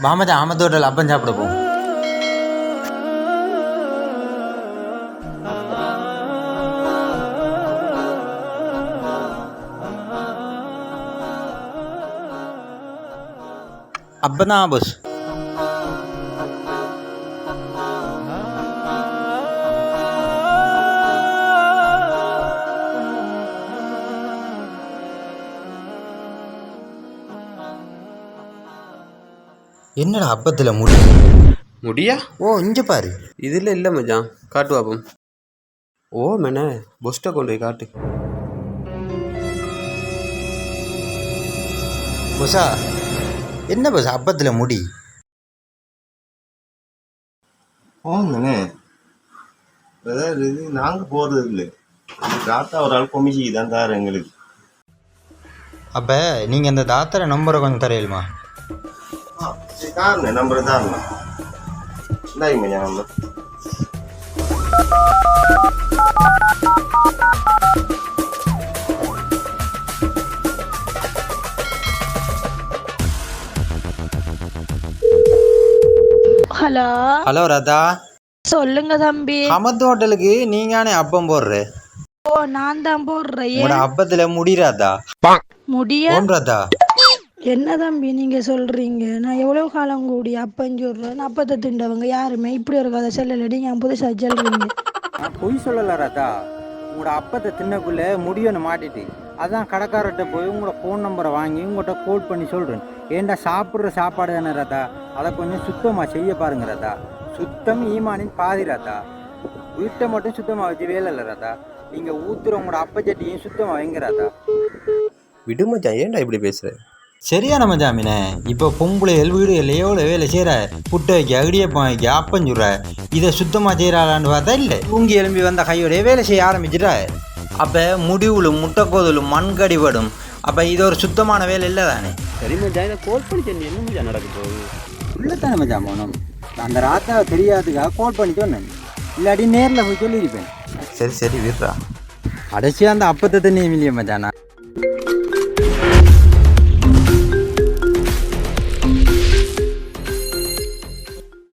வா மச்சான் ஆமத்து அப்பம் சாப்பிட போ. அப்பதான் பஸ் என்னடா அப்பத்தில் முடி? முடியா? ஓ இங்கே பாரு. இதில் இல்லை மச்சான். காட்டு பாப்போம் ஓ மேனே பொஸ்ட்டை கொண்டு போய் காட்டு. பஸ்ஸா என்ன பஸ் அப்பத்தில் முடி? போங்கண்ணே அதாவது இது நாங்கள் போகிறது இல்லை. தாத்தா ஒரு ஆள் கொமிச்சிக்கு தான் தாரு எங்களுக்கு. அப்போ நீங்கள் அந்த தாத்தரை நம்பரை கொஞ்சம் தரையிலுமா சரி தாருண்ணே நம்பர் தாருண்ணா இந்தாங்க மச்சான் நம்பர் ஹலோ ஹலோ ராதா சொல்லுங்க தம்பி அமத்து ஹோட்டலுக்கு நீங்கானே அப்பம் போடுற ஓ நான் தான் போடுறேன் உங்களோட அப்பத்தில் முடி ராதா முடிய ராதா என்ன தம்பி நீங்க சொல்றீங்க? நான் எவ்வளவு காலம் கூடி சொல்றேன். அப்பத்தை திண்டவங்க யாருமே? இப்படி ஒரு கதை சொல்லல நீங்க புதுசா சொல்றீங்க. நான் பொய் சொல்லல ராதா உங்களோட அப்பத்தை தின்னக்குள்ள முடியொன்று மாட்டிட்டு. அதான் கடைக்காரர்கிட்ட போய் உங்களோட ஃபோன் நம்பரை வாங்கி உங்கள்கிட்ட கோட் பண்ணி சொல்கிறேன் ஏன்டா சாப்பிட்ற சாப்பாடு தானே ராதா அதை கொஞ்சம் சுத்தமாக செய்ய பாருங்க ராதா சுத்தம் ஈமானின் பாதி ராதா வீட்டை மட்டும் சுத்தமாக வச்சு வேலை இல்லை ராதா நீங்கள் ஊத்துற உங்களோட அப்பச்சட்டியும் சுத்தமாக வைங்க ராதா விடு மச்சான். ஏன்டா இப்படி பேசுற? சரியான மஜாமினே இப்போ பொம்பளைகள் வீடுகள் எவ்வளோ வேலை செய்கிற புட்டை வைக்க அடியப்பம் வைக்க அப்பம் சுடுற இதை சுத்தமாக செய்கிறாளான்னு பார்த்தா இல்லை. தூங்கி எலும்பி வந்த கையோடைய வேலை செய்ய ஆரம்பிச்சிட்டா. அப்போ முடிவுலும் முட்டைக்கோதலும் மண்கடி படும் அப்போ இது ஒரு சுத்தமான வேலை இல்லை தானே? சரி மச்சான் இதை கோல் பண்ணி சொல்லி என்ன மச்சான் நடக்க போகுது? உள்ளத்தானே மச்சான் போனோம் அந்த ராத்தாவை தெரியாதுக்காக கோட் பண்ணி சொன்னேன். இல்லாட்டி நேரில் போய் சொல்லியிருப்பேன். சரி சரி விடுறா. கடைசியாக அந்த அப்பத்தை தண்ணி இல்லையா மச்சான்? நான்